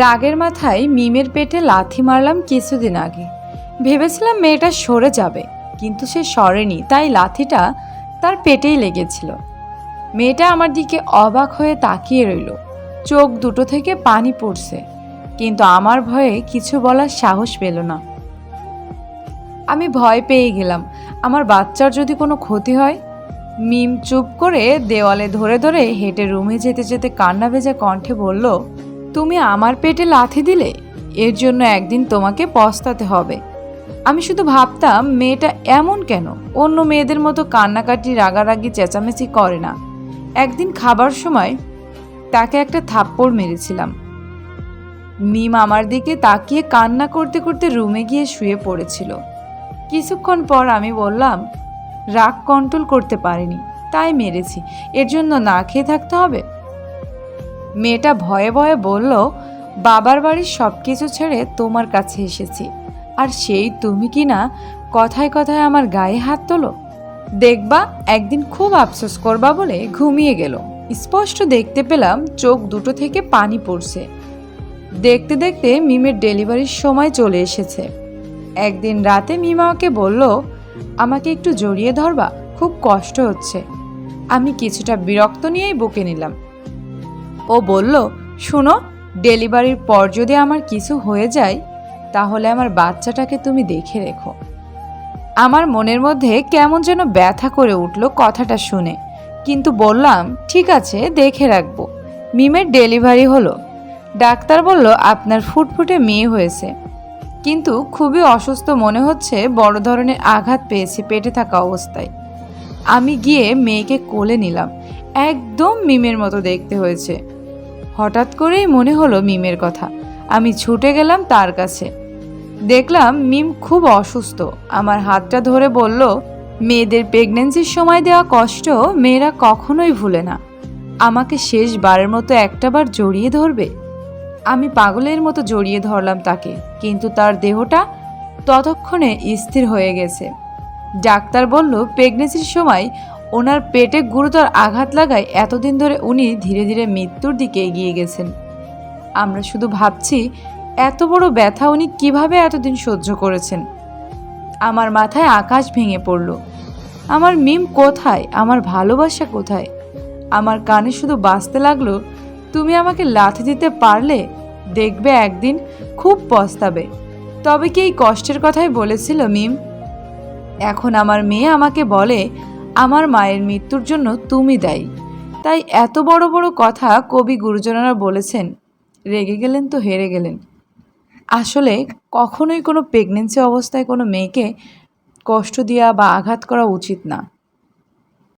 রাগের মাথায় মিমের পেটে লাথি মারলাম কিছুদিন আগে। ভেবেছিলাম মেয়েটা সরে যাবে, কিন্তু সে সরেনি, তাই লাথিটা তার পেটেই লেগেছিল। মেয়েটা আমার দিকে অবাক হয়ে তাকিয়ে রইল। চোখ দুটো থেকে পানি পড়ছে, কিন্তু আমার ভয়ে কিছু বলার সাহস পেল না। আমি ভয় পেয়ে গেলাম, আমার বাচ্চার যদি কোনো ক্ষতি হয়? মিম চুপ করে দেওয়ালে ধরে ধরে হেঁটে রুমে যেতে যেতে কান্না ভেজা কণ্ঠে বলল তুমি আমার পেটে লাথি দিলে? এর জন্য একদিন তোমাকে পস্তাতে হবে। আমি শুধু ভাবতাম, মেয়েটা এমন কেন? অন্য মেয়েদের মতো কান্নাকাটি, রাগারাগি, চেঁচামেচি করে না। একদিন খাবার সময় তাকে একটা থাপ্পড় মেরেছিলাম। মিম আমার দিকে তাকিয়ে কান্না করতে করতে রুমে গিয়ে শুয়ে পড়েছিল। কিছুক্ষণ পর আমি বললাম, রাগ কন্ট্রোল করতে পারিনি। তাই মেরেছি। এর জন্য না খেয়ে থাকতে হবে? মেয়েটা ভয়ে ভয়ে বলল, বাবার বাড়ির সব কিছু ছেড়ে তোমার কাছে এসেছি। আর সেই তুমি কি না কথায় কথায় আমার গায়ে হাত তোলো? দেখবা, একদিন খুব আফসোস করবা বলে ঘুমিয়ে গেল। স্পষ্ট দেখতে পেলাম চোখ দুটো থেকে পানি পড়ছে। দেখতে দেখতে মিমের ডেলিভারির সময় চলে এসেছে। একদিন রাতে মিমাকে বলল, আমাকে একটু জড়িয়ে ধরবা, খুব কষ্ট হচ্ছে। আমি কিছুটা বিরক্ত নিয়েই বকে নিলাম। ও বলল, শুনো, ডেলিভারির পর যদি আমার কিছু হয়ে যায়, তাহলে আমার বাচ্চাটাকে তুমি দেখে রেখো। আমার মনের মধ্যে কেমন যেন ব্যথা করে উঠল কথাটা শুনে। কিন্তু বললাম, ঠিক আছে, দেখে রাখব। মিমের ডেলিভারি হলো। ডাক্তার বলল, আপনার ফুটফুটে মেয়ে হয়েছে। কিন্তু খুবই অসুস্থ মনে হচ্ছে, বড় ধরনের আঘাত পেয়েছে পেটে থাকা অবস্থায়। আমি গিয়ে মেয়েকে কোলে নিলাম। একদম মিমের মতো দেখতে হয়েছে। হঠাৎ করেই মনে হলো মিমের কথা। আমি ছুটে গেলাম তার কাছে। দেখলাম মিম খুব অসুস্থ। আমার হাতটা ধরে বলল, মেয়েদের প্রেগনেন্সির সময় দেওয়া কষ্ট মেয়েরা কখনোই ভুলে না। আমাকে শেষবারের মতো একটাবার জড়িয়ে ধরবে? আমি পাগলের মতো জড়িয়ে ধরলাম তাকে, কিন্তু তার দেহটা ততক্ষণে স্থির হয়ে গেছে। ডাক্তার বলল প্রেগনেন্সির সময় ওনার পেটে গুরুতর আঘাত লাগায় এতদিন ধরে উনি ধীরে ধীরে মৃত্যুর দিকে এগিয়ে গেছেন। আমরা শুধু ভাবছি, এত বড় ব্যথা উনি কীভাবে এতদিন সহ্য করেছেন? আমার মাথায় আকাশ ভেঙে পড়ল। আমার মিম কোথায়? আমার ভালোবাসা কোথায়? আমার কানে শুধু বাঁচতে লাগল, তুমি আমাকে লাথি দিতে পারলে? দেখবে একদিন, খুব পস্তাবে। তবে কি এই কষ্টের কথাই বলেছিল মিম? এখন আমার মেয়ে আমাকে বলে আমার মায়ের মৃত্যুর জন্য তুমি দায়ী। তাই এত বড় বড় কথা কবি গুরুজনারা বলেছেন, রেগে গেলেন তো হেরে গেলেন। আসলে কখনোই কোনো প্রেগনেন্সি অবস্থায় কোনো মেয়েকে কষ্ট দেওয়া বা আঘাত করা উচিত না।